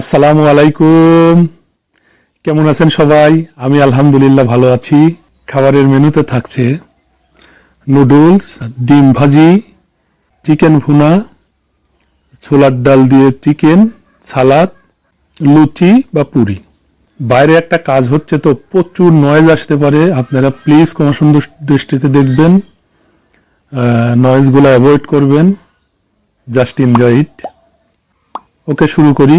আসসালামু আলাইকুম। কেমন আছেন সবাই? আমি আলহামদুলিল্লাহ ভালো আছি। খাবারের মেনুতে থাকছে নুডলস, ডিম ভাজি, চিকেন ভুনা, ছোলার ডাল দিয়ে চিকেন, সালাদ, লুচি বা পুরি। বাইরে একটা কাজ হচ্ছে তো, প্রচুর নয়েজ আসতে পারে। আপনারা প্লিজ কোনো সুন্দর দৃষ্টিতে দেখবেন। নয়েজগুলো অ্যাভয়েড করবেন। জাস্ট এনজয় ইট ওকে, শুরু করি।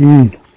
嗯。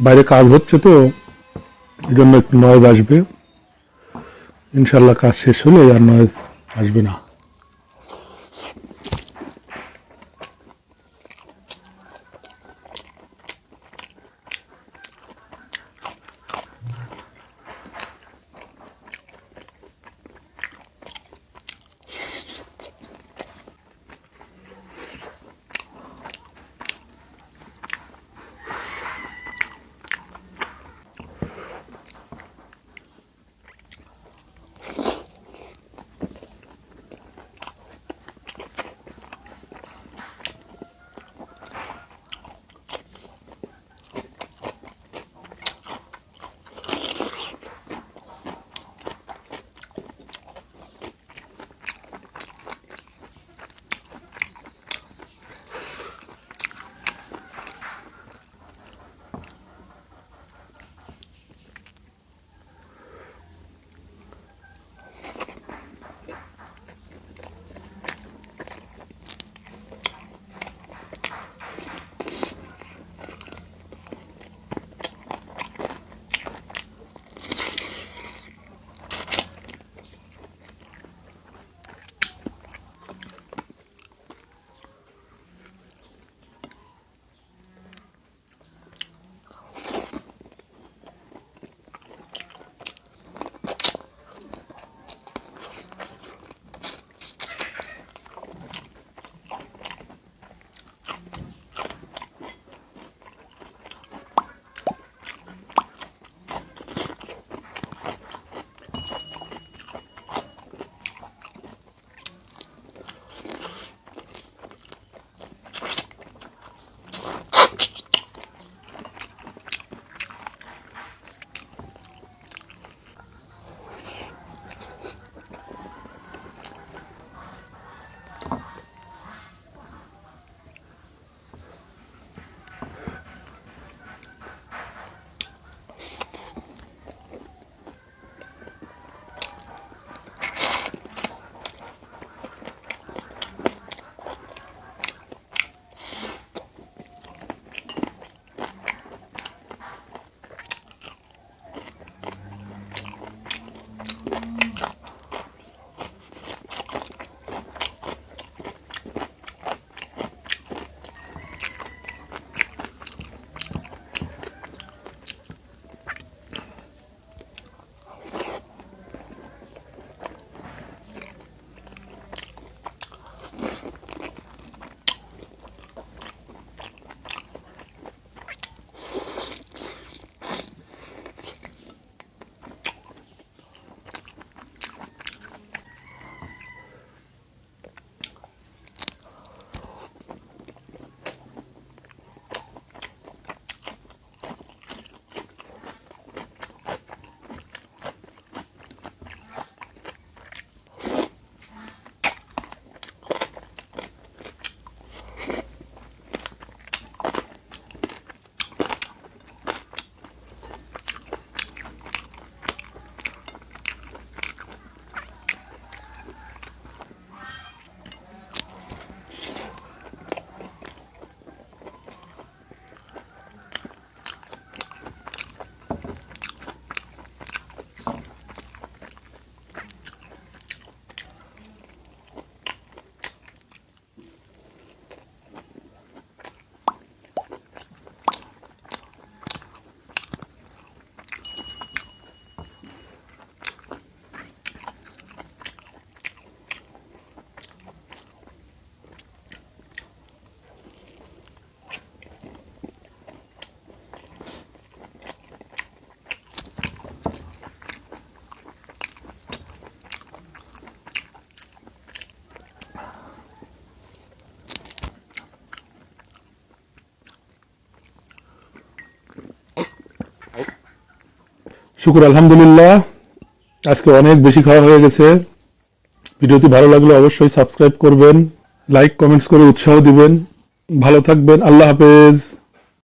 বাইরে কাজ হচ্ছে তো এই জন্য একটু নয়েজ আসবে। ইনশাল্লাহ কাজ শেষ হলে আর নয়েজ আসবে না। শুকুর, আলহামদুলিল্লাহ। আজকে অনেক বেশি খাওয়া হয়ে গেছে। ভিডিওটি ভালো লাগলে অবশ্যই সাবস্ক্রাইব করবেন, লাইক, কমেন্টস করে উৎসাহ দিবেন। ভালো থাকবেন, আল্লাহ হাফেজ।